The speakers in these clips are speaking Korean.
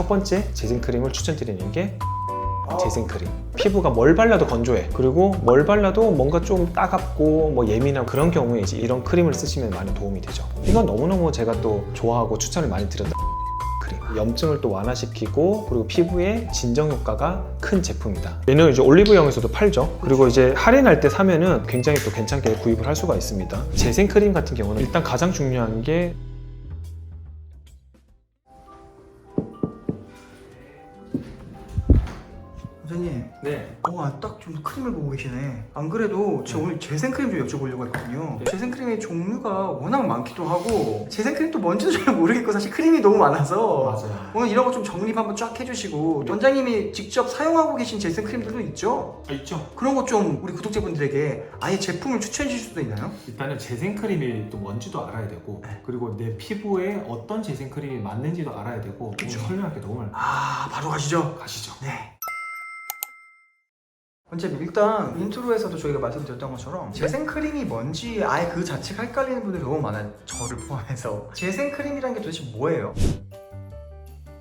첫 번째 재생크림을 추천드리는 게 재생크림. 피부가 뭘 발라도 건조해. 그리고 뭘 발라도 뭔가 좀 따갑고 뭐 예민하고 그런 경우에 이제 이런 크림을 쓰시면 많이 도움이 되죠. 이건 너무너무 제가 또 좋아하고 추천을 많이 드렸다. 크림. 염증을 또 완화시키고 그리고 피부에 진정 효과가 큰 제품이다. 얘는 이제 올리브영에서도 팔죠. 그리고 이제 할인할 때 사면은 굉장히 또 괜찮게 구입을 할 수가 있습니다. 재생 크림 같은 경우는 일단 가장 중요한 게 네. 와, 딱 좀 크림을 보고 계시네. 안 그래도 제가 오늘 재생크림 좀 여쭤보려고 했거든요. 네. 재생크림의 종류가 워낙 많기도 하고, 재생크림도 뭔지도 잘 모르겠고, 사실 크림이 너무 많아서. 맞아요. 오늘 이런 거 좀 정립 한번 쫙 해주시고, 원장님이 직접 사용하고 계신 재생크림들도 있죠? 아, 있죠. 그런 것좀 우리 구독자분들에게 아예 제품을 추천해 주실 수도 있나요? 일단은 재생크림이 또 뭔지도 알아야 되고 네. 그리고 내 피부에 어떤 재생크림이 맞는지도 알아야 되고 그쵸. 설명할 게 너무 많아요. 아, 바로 가시죠. 가시죠. 네. 원장님 일단 인트로에서도 저희가 말씀드렸던 것처럼 재생크림이 뭔지 아예 그 자체가 헷갈리는 분들이 너무 많아요. 저를 포함해서. 재생크림이라는 게 도대체 뭐예요?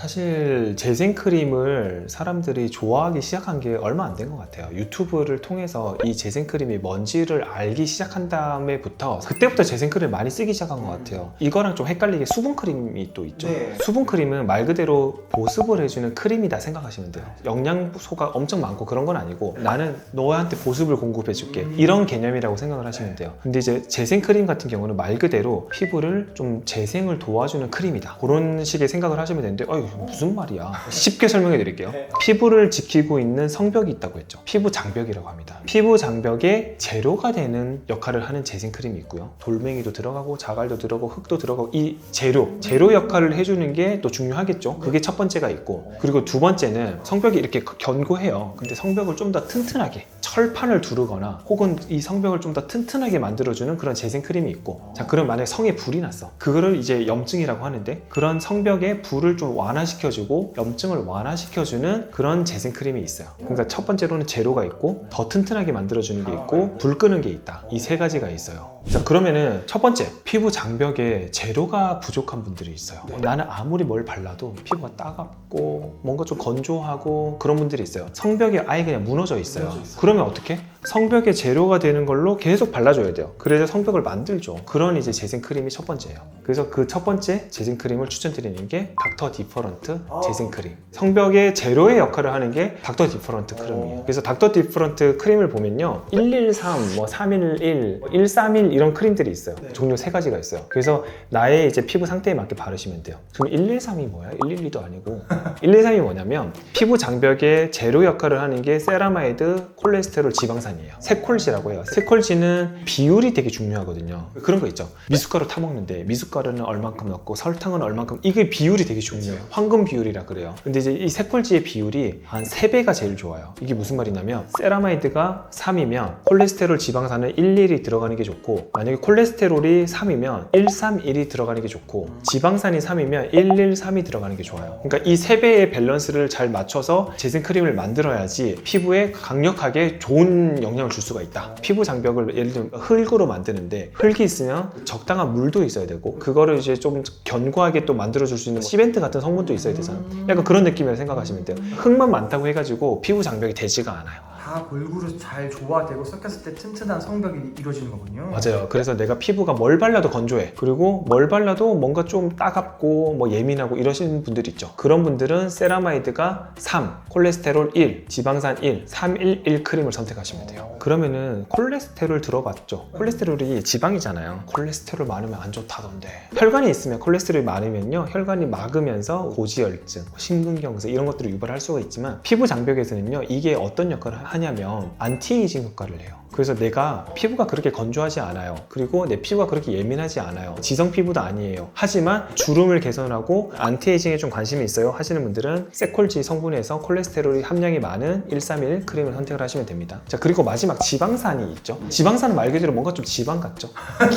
사실 재생크림을 사람들이 좋아하기 시작한 게 얼마 안 된 것 같아요. 유튜브를 통해서 이 재생크림이 뭔지를 알기 시작한 다음에부터 그때부터 재생크림을 많이 쓰기 시작한 것 같아요. 이거랑 좀 헷갈리게 수분크림이 또 있죠. 네. 수분크림은 말 그대로 보습을 해주는 크림이다 생각하시면 돼요. 영양소가 엄청 많고 그런 건 아니고 나는 너한테 보습을 공급해줄게. 음. 이런 개념이라고 생각을 하시면 돼요. 근데 이제 재생크림 같은 경우는 말 그대로 피부를 좀 재생을 도와주는 크림이다. 그런 식의 생각을 하시면 되는데, 어이 무슨 말이야? 쉽게 설명해 드릴게요. 피부를 지키고 있는 성벽이 있다고 했죠. 피부 장벽이라고 합니다. 피부 장벽의 재료가 되는 역할을 하는 재생크림이 있고요. 돌멩이도 들어가고 자갈도 들어가고 흙도 들어가고 이 재료, 재료 역할을 해주는 게 또 중요하겠죠. 그게 첫 번째가 있고 그리고 두 번째는 성벽이 이렇게 견고해요. 근데 성벽을 좀 더 튼튼하게 철판을 두르거나 혹은 이 성벽을 좀 더 튼튼하게 만들어주는 그런 재생 크림이 있고 자 그럼 만약에 성에 불이 났어. 그거를 이제 염증이라고 하는데 그런 성벽에 불을 좀 완화시켜주고 염증을 완화시켜주는 그런 재생 크림이 있어요. 그러니까 첫 번째로는 재료가 있고 더 튼튼하게 만들어주는 게 있고 불 끄는 게 있다. 이 세 가지가 있어요. 자 그러면은 첫 번째 피부 장벽에 재료가 부족한 분들이 있어요. 나는 아무리 뭘 발라도 피부가 따갑고 뭔가 좀 건조하고 그런 분들이 있어요. 성벽이 아예 그냥 무너져 있어요. 무너져 있어요. 그러면 어떻게? 성벽의 재료가 되는 걸로 계속 발라줘야 돼요. 그래서 성벽을 만들죠. 그런 이제 재생 크림이 첫 번째예요. 그래서 그 첫 번째 재생 크림을 추천드리는 게 닥터 디퍼런트 아. 재생 크림. 성벽의 재료의 역할을 하는 게 닥터 디퍼런트 크림이에요. 그래서 닥터 디퍼런트 크림을 보면요, 113, 뭐 311, 131 이런 크림들이 있어요. 네. 종류 세 가지가 있어요. 그래서 나의 이제 피부 상태에 맞게 바르시면 돼요. 그럼 113이 뭐야? 112도 아니고 113이 뭐냐면 피부 장벽의 재료 역할을 하는 게 세라마이드, 콜레스테롤, 지방산 이에요. 세콜지라고 해요. 세콜지는 비율이 되게 중요하거든요. 그런 거 있죠. 미숫가루 타 먹는데 미숫가루는 얼만큼 넣고 설탕은 얼만큼 이게 비율이 되게 중요해요. 황금 비율이라 그래요. 근데 이제 이 세콜지의 비율이 한 3배가 제일 좋아요. 이게 무슨 말이냐면 세라마이드가 3이면 콜레스테롤, 지방산은 11이 들어가는 게 좋고 만약에 콜레스테롤이 3이면 131이 들어가는 게 좋고 지방산이 3이면 113이 들어가는 게 좋아요. 그러니까 이세 배의 밸런스를 잘 맞춰서 재생 크림을 만들어야지 피부에 강력하게 좋은 영향을 줄 수가 있다. 피부 장벽을 예를 들면 흙으로 만드는데 흙이 있으면 적당한 물도 있어야 되고 그거를 이제 좀 견고하게 또 만들어 줄 수 있는 시멘트 같은 성분도 있어야 되잖아. 약간 그런 느낌이라 생각하시면 돼요. 흙만 많다고 해가지고 피부 장벽이 되지가 않아요. 다 골고루 잘 조화되고 섞였을 때 튼튼한 성벽이 이루어지는 거군요 맞아요. 그래서 내가 피부가 뭘 발라도 건조해. 그리고 뭘 발라도 뭔가 좀 따갑고 뭐 예민하고 이러시는 분들이 있죠. 그런 분들은 세라마이드가 3, 콜레스테롤 1, 지방산 1, 311 크림을 선택하시면 돼요. 그러면은 콜레스테롤 들어봤죠? 콜레스테롤이 지방이잖아요. 콜레스테롤 많으면 안 좋다던데. 혈관이 있으면 콜레스테롤이 많으면요. 혈관이 막으면서 고지혈증, 심근경색 이런 것들을 유발할 수가 있지만 피부 장벽에서는요. 이게 어떤 역할을 하냐 면 안티에이징 효과를 해요. 그래서 내가 피부가 그렇게 건조하지 않아요. 그리고 내 피부가 그렇게 예민하지 않아요. 지성 피부도 아니에요. 하지만 주름을 개선하고 안티에이징에 좀 관심이 있어요 하시는 분들은 세콜지 성분에서 콜레스테롤이 함량이 많은 131 크림을 선택을 하시면 됩니다. 자 그리고 마지막 지방산이 있죠. 지방산은 말 그대로 뭔가 좀 지방 같죠.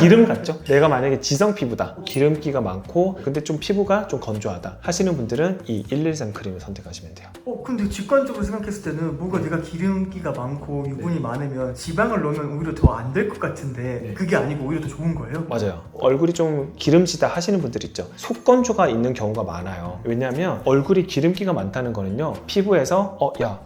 기름 같죠. 내가 만약에 지성 피부다. 기름기가 많고 근데 좀 피부가 좀 건조하다 하시는 분들은 이 113 크림을 선택하시면 돼요. 어 근데 직관적으로 생각했을 때는 뭔가 내가 기름기가 많고 유분이 많으면 지방 이 영양을 넣으면 오히려 더 안 될 것 같은데 네. 그게 아니고 오히려 더 좋은 거예요? 맞아요. 얼굴이 좀 기름지다 하시는 분들 있죠. 속건조가 있는 경우가 많아요. 왜냐하면 얼굴이 기름기가 많다는 거는요. 피부에서 어, 야.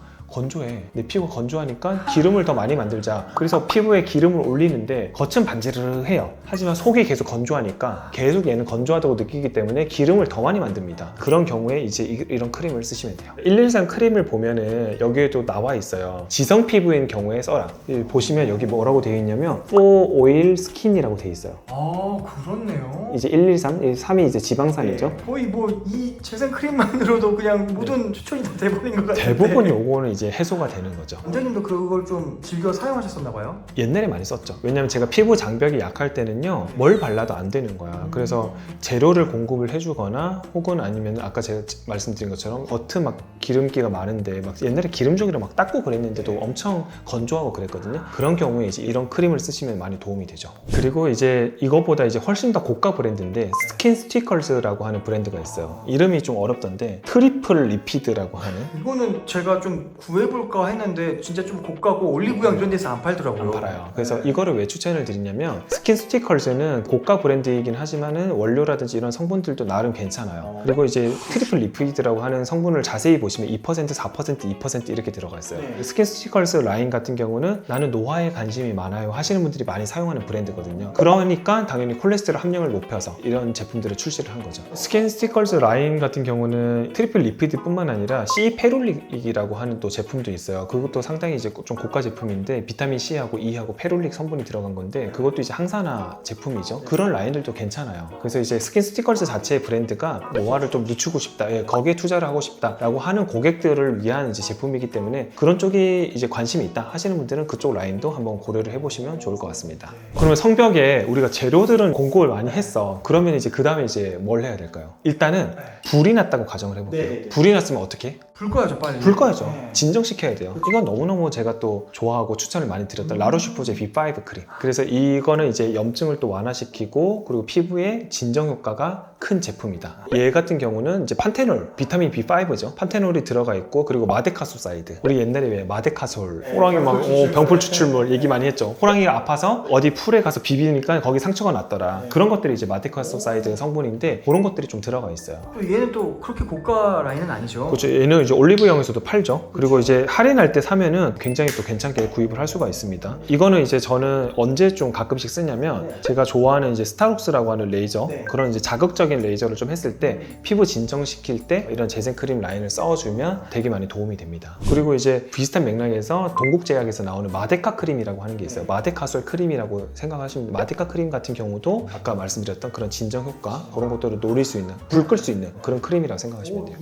건조해. 내 피부가 건조하니까 기름을 더 많이 만들자. 그래서 피부에 기름을 올리는데 겉은 반지르해요. 하지만 속이 계속 건조하니까 계속 얘는 건조하다고 느끼기 때문에 기름을 더 많이 만듭니다. 그런 경우에 이제 이- 이런 크림을 쓰시면 돼요. 113 크림을 보면은 여기에도 나와 있어요. 지성 피부인 경우에 써라. 이 보시면 여기 뭐라고 되어 있냐면 4 오일 스킨이라고 되어 있어요. 아 그렇네요. 이제 113, 이 3이 이제 지방산이죠. 거의 뭐 이 재생 크림만으로도 그냥 모든 추천이 다 돼버린 것 같은데 대부분 요거는 이제 해소가 되는 거죠. 원장님도 그걸 좀 즐겨 사용하셨었나 봐요? 옛날에 많이 썼죠. 왜냐면 제가 피부 장벽이 약할 때는요, 뭘 발라도 안 되는 거야. 그래서 재료를 공급을 해주거나 혹은 아니면 아까 제가 말씀드린 것처럼 겉은 막 기름기가 많은데 막 옛날에 기름종이랑 막 닦고 그랬는데도 엄청 건조하고 그랬거든요. 그런 경우에 이제 이런 크림을 쓰시면 많이 도움이 되죠. 그리고 이제 이거보다 이제 훨씬 더 고가 브랜드인데 스킨 스티커즈라고 하는 브랜드가 있어요. 이름이 좀 어렵던데 트리플 리피드라고 하는 이거는 제가 좀 구해볼까 했는데 진짜 좀 고가고 올리브영 이런 데서 안 팔더라고요. 안 팔아요. 그래서 이거를 왜 추천을 드리냐면 스킨 스티커즈는 고가 브랜드이긴 하지만은 원료라든지 이런 성분들도 나름 괜찮아요. 그리고 이제 트리플 리피드라고 하는 성분을 자세히 보시면 2%, 4%, 2% 이렇게 들어가 있어요. 네. 스킨 스티커즈 라인 같은 경우는 나는 노화에 관심이 많아요 하시는 분들이 많이 사용하는 브랜드거든요. 그러니까 당연히 콜레스테롤 함량을 높여서 이런 제품들을 출시를 한 거죠. 스킨 스티커즈 라인 같은 경우는 트리플 리피드뿐만 아니라 C 페롤릭이라고 하는 또 제품도 있어요. 그것도 상당히 이제 좀 고가 제품인데 비타민 C하고 E하고 페롤릭 성분이 들어간 건데 그것도 이제 항산화 제품이죠. 그런 라인들도 괜찮아요. 그래서 이제 스킨 스티커즈 자체의 브랜드가 노화를 좀 늦추고 싶다, 예, 거기에 투자를 하고 싶다라고 하는 고객들을 위한 이제 제품이기 때문에 그런 쪽이 이제 관심이 있다 하시는 분들은 그쪽 라인도 한번 고려를 해보시면 좋을 것 같습니다. 그러면 성벽에 우리가 재료들은 공급을 많이 했어. 그러면 이제 그 다음에 이제 뭘 해야 될까요? 일단은 불이 났다고 가정을 해볼게요. 네, 네, 네. 불이 났으면 어떻게? 불 꺼야죠 빨리. 불 꺼야죠. 네. 진정시켜야 돼요. 이건 너무너무 제가 또 좋아하고 추천을 많이 드렸던 라로슈포제 B5 크림. 그래서 이거는 이제 염증을 또 완화시키고 그리고 피부에 진정 효과가 큰 제품이다. 얘 같은 경우는 이제 판테놀, 비타민 B5죠. 판테놀이 들어가 있고 그리고 마데카소사이드. 우리 옛날에 왜 마데카솔, 호랑이 막 어, 병풀 추출물 얘기 많이 했죠. 호랑이가 아파서 어디 풀에 가서 비비니까 거기 상처가 났더라. 그런 것들이 이제 마데카소사이드 성분인데 그런 것들이 좀 들어가 있어요. 또 얘는 또 그렇게 고가 라인은 아니죠. 그렇죠. 얘는 이제 올리브영에서도 팔죠. 그리고 이제 할인할 때 사면은 굉장히 또 괜찮게 구입을 할 수가 있습니다. 이거는 이제 저는 언제 좀 가끔씩 쓰냐면 제가 좋아하는 이제 스타록스라고 하는 레이저 네. 그런 이제 자극적인 레이저를 좀 했을 때 피부 진정시킬 때 이런 재생 크림 라인을 써주면 되게 많이 도움이 됩니다. 그리고 이제 비슷한 맥락에서 동국제약에서 나오는 마데카 크림이라고 하는 게 있어요. 마데카솔 크림이라고 생각하시면. 마데카 크림 같은 경우도 아까 말씀드렸던 그런 진정 효과 그런 것들을 노릴 수 있는 불 끌 수 있는 그런 크림이라고 생각하시면 돼요.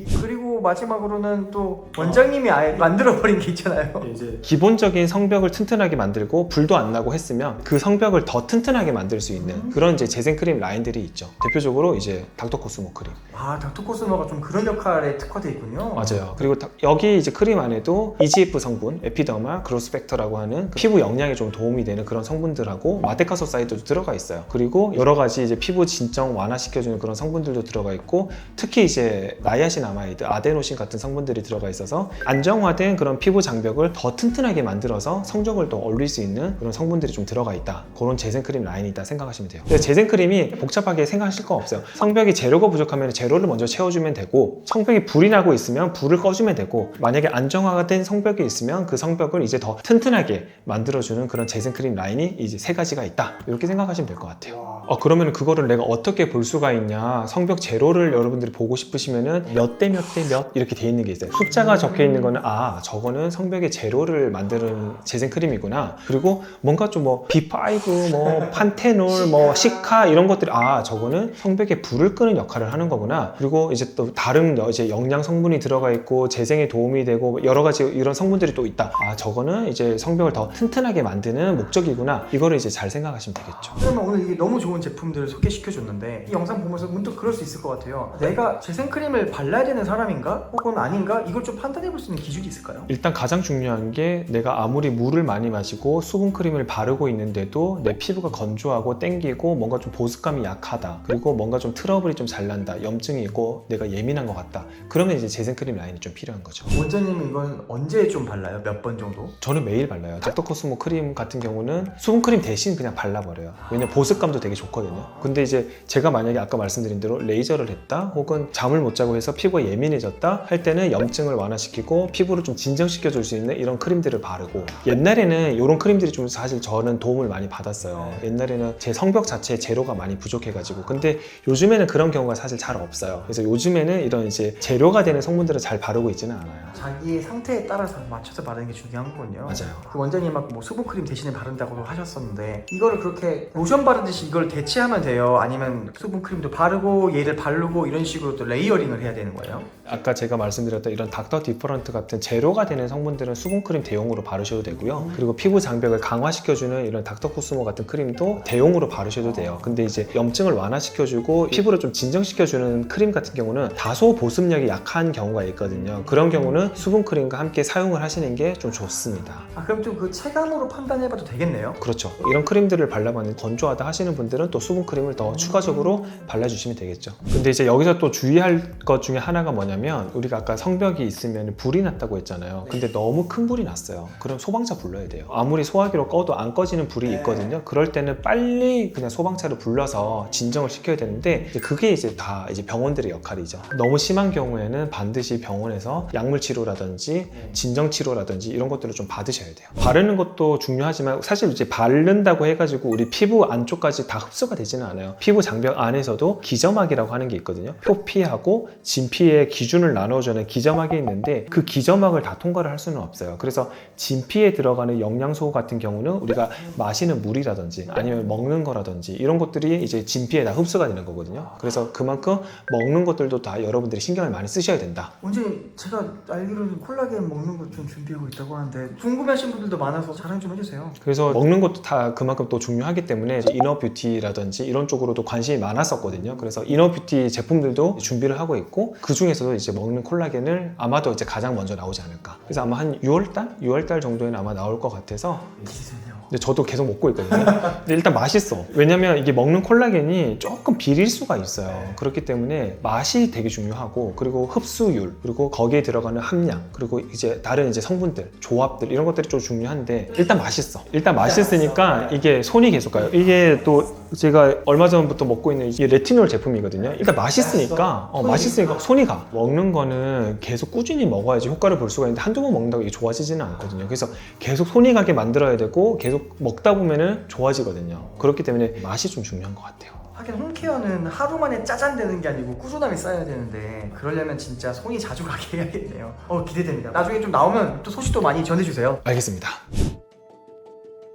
그리고 마지막으로는 또 원장님이 아예 만들어버린 게 있잖아요. 기본적인 성벽을 튼튼하게 만들고 불도 안 나고 했으면 그 성벽을 더 튼튼하게 만들 수 있는 그런 이제 재생 크림 라인들이 있죠. 대표적으로 이제 닥터 코스모 크림. 아 닥터코스모가 좀 그런 역할에 특화돼 있군요. 맞아요. 그리고 다- 여기 이제 크림 안에도 EGF 성분, 에피더마, 그로스펙터라고 하는 그 피부 영양에 좀 도움이 되는 그런 성분들하고 마데카소 사이드도 들어가 있어요. 그리고 여러 가지 이제 피부 진정 완화시켜주는 그런 성분들도 들어가 있고 특히 이제 나이아신 아마이드, 아데노신 같은 성분들이 들어가 있어서 안정화된 그런 피부 장벽을 더 튼튼하게 만들어서 성적을 더 올릴 수 있는 그런 성분들이 좀 들어가 있다. 그런 재생크림 라인이 있다 생각하시면 돼요. 근데 재생크림이 복잡하게 생각하실 거 없어요. 성벽이 재료가 부족하면 재료를 먼저 채워주면 되고 성벽이 불이 나고 있으면 불을 꺼주면 되고 만약에 안정화가 된 성벽이 있으면 그 성벽을 이제 더 튼튼하게 만들어주는 그런 재생크림 라인이 이제 세 가지가 있다. 이렇게 생각하시면 될 것 같아요. 어, 그러면 그거를 내가 어떻게 볼 수가 있냐? 성벽 재료를 여러분들이 보고 싶으시면은 몇 대 몇 대 몇 이렇게 돼 있는 게 있어요. 숫자가 적혀 있는 거는 아, 저거는 성벽의 재료를 만드는 재생 크림이구나. 그리고 뭔가 좀 뭐 B5, 뭐 판테놀, 뭐 시카 이런 것들이 아, 저거는 성벽에 불을 끄는 역할을 하는 거구나. 그리고 이제 또 다른 여- 이제 영양 성분이 들어가 있고 재생에 도움이 되고 여러 가지 이런 성분들이 또 있다. 아, 저거는 이제 성벽을 더 튼튼하게 만드는 목적이구나. 이거를 이제 잘 생각하시면 되겠죠. 그러면 오늘 이게 너무 좋은 좋은 제품들을 소개시켜 줬는데 이 영상 보면서 문득 그럴 수 있을 것 같아요. 내가 재생크림을 발라야 되는 사람인가? 혹은 아닌가? 이걸 좀 판단해 볼 수 있는 기준이 있을까요? 일단 가장 중요한 게 내가 아무리 물을 많이 마시고 수분크림을 바르고 있는데도 내 피부가 건조하고 땡기고 뭔가 좀 보습감이 약하다. 그리고 뭔가 좀 트러블이 좀 잘 난다. 염증이 있고 내가 예민한 것 같다. 그러면 이제 재생크림 라인이 좀 필요한 거죠. 원장님은 이건 언제 좀 발라요? 몇 번 정도? 저는 매일 발라요. 닥터코스모 크림 같은 경우는 수분크림 대신 그냥 발라버려요. 왜냐면 보습감도 되게 좋거든요. 근데 이제 제가 만약에 아까 말씀드린 대로 레이저를 했다? 혹은 잠을 못 자고 해서 피부가 예민해졌다 할 때는 염증을 완화시키고 피부를 좀 진정시켜 줄 수 있는 이런 크림들을 바르고 옛날에는 이런 크림들이 좀 사실 저는 도움을 많이 받았어요 옛날에는 제 성벽 자체에 재료가 많이 부족해가지고 근데 요즘에는 그런 경우가 사실 잘 없어요 그래서 요즘에는 이런 이제 재료가 되는 성분들을 잘 바르고 있지는 않아요 자기의 상태에 따라서 맞춰서 바르는 게 중요한 거군요. 맞아요. 그 원장님하고 뭐 수분 크림 대신에 바른다고 하셨었는데 이거를 그렇게 로션 바르듯이 이걸 대체하면 돼요? 아니면 수분 크림도 바르고 얘를 바르고 이런 식으로 또 레이어링을 해야 되는 거예요? 아까 제가 말씀드렸던 이런 닥터 디퍼런트 같은 재료가 되는 성분들은 수분 크림 대용으로 바르셔도 되고요. 그리고 피부 장벽을 강화시켜주는 이런 닥터 코스모 같은 크림도 대용으로 바르셔도 돼요. 근데 이제 염증을 완화시켜주고 피부를 좀 진정시켜주는 크림 같은 경우는 다소 보습력이 약한 경우가 있거든요. 그런 경우는 수분 크림과 함께 사용을 하시는 게 좀 좋습니다. 아 그럼 좀 그 체감으로 판단해봐도 되겠네요? 그렇죠. 이런 크림들을 발라봤는데 건조하다 하시는 분들은 또 수분 크림을 더 추가적으로 발라주시면 되겠죠. 근데 이제 여기서 또 주의할 것 중에 하나가 뭐냐면 우리가 아까 성벽이 있으면 불이 났다고 했잖아요. 근데 너무 큰 불이 났어요. 그럼 소방차 불러야 돼요. 아무리 소화기로 꺼도 안 꺼지는 불이 있거든요. 그럴 때는 빨리 그냥 소방차를 불러서 진정을 시켜야 되는데 이제 그게 이제 다 이제 병원들의 역할이죠. 너무 심한 경우에는 반드시 병원에서 약물 치료라든지 진정 치료라든지 이런 것들을 좀 받으셔야 돼요. 바르는 것도 중요하지만 사실 이제 바른다고 해가지고 우리 피부 안쪽까지 다 흡수가 되지는 않아요. 피부 장벽 안에서도 기점막이라고 하는 게 있거든요. 표피하고 진피의 기준을 나눠주는 기점막이 있는데 그 기점막을 다 통과를 할 수는 없어요. 그래서 진피에 들어가는 영양소 같은 경우는 우리가 마시는 물이라든지 아니면 먹는 거라든지 이런 것들이 이제 진피에 다 흡수가 되는 거거든요. 그래서 그만큼 먹는 것들도 다 여러분들이 신경을 많이 쓰셔야 된다. 원장님 제가 알기로는 콜라겐 먹는 것 좀 준비하고 있다고 하는데 궁금해하신 분들도 많아서 자랑 좀 해주세요 그래서 먹는 것도 다 그만큼 또 중요하기 때문에 이너 뷰티라든지 이런 쪽으로도 관심이 많았었거든요. 그래서 이너 뷰티 제품들도 준비를 하고 있고 그 중에서도 이제 먹는 콜라겐을 아마도 이제 가장 먼저 나오지 않을까. 그래서 아마 한 6월달, 6월달 정도에는 아마 나올 것 같아서 기대되네요 근데 저도 계속 먹고 있거든요. 근데 일단 맛있어. 왜냐면 이게 먹는 콜라겐이 조금 비릴 수가 있어요. 그렇기 때문에 맛이 되게 중요하고 그리고 흡수율 그리고 거기에 들어가는 함량 그리고 이제 다른 이제 성분들 조합들 이런 것들이 좀 중요한데 일단 맛있어. 일단 맛있으니까 이게 손이 계속 가요. 이게 또 제가 얼마 전부터 먹고 있는 이게 레티놀 제품이거든요. 일단 맛있으니까 어, 맛있으니까 손이 가. 먹는 거는 계속 꾸준히 먹어야지 효과를 볼 수가 있는데 한두 번 먹는다고 이게 좋아지지는 않거든요. 그래서 계속 손이 가게 만들어야 되고 계속 먹다 보면은 좋아지거든요. 그렇기 때문에 맛이 좀 중요한 것 같아요. 하긴 홈케어는 하루 만에 짜잔 되는 게 아니고 꾸준함이 쌓여야 되는데 그러려면 진짜 손이 자주 가게 해야겠네요 어 기대됩니다 나중에 좀 나오면 또 소식도 많이 전해주세요 알겠습니다.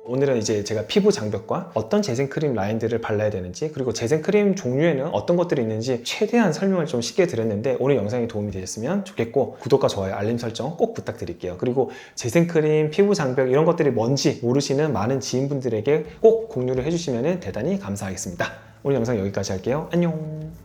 오늘은 이제 제가 피부 장벽과 어떤 재생크림 라인들을 발라야 되는지 그리고 재생크림 종류에는 어떤 것들이 있는지 최대한 설명을 좀 쉽게 드렸는데 오늘 영상이 도움이 되셨으면 좋겠고 구독과 좋아요 알림 설정 꼭 부탁드릴게요. 그리고 재생크림 피부 장벽 이런 것들이 뭔지 모르시는 많은 지인분들에게 꼭 공유를 해주시면 대단히 감사하겠습니다. 오늘 영상 여기까지 할게요. 안녕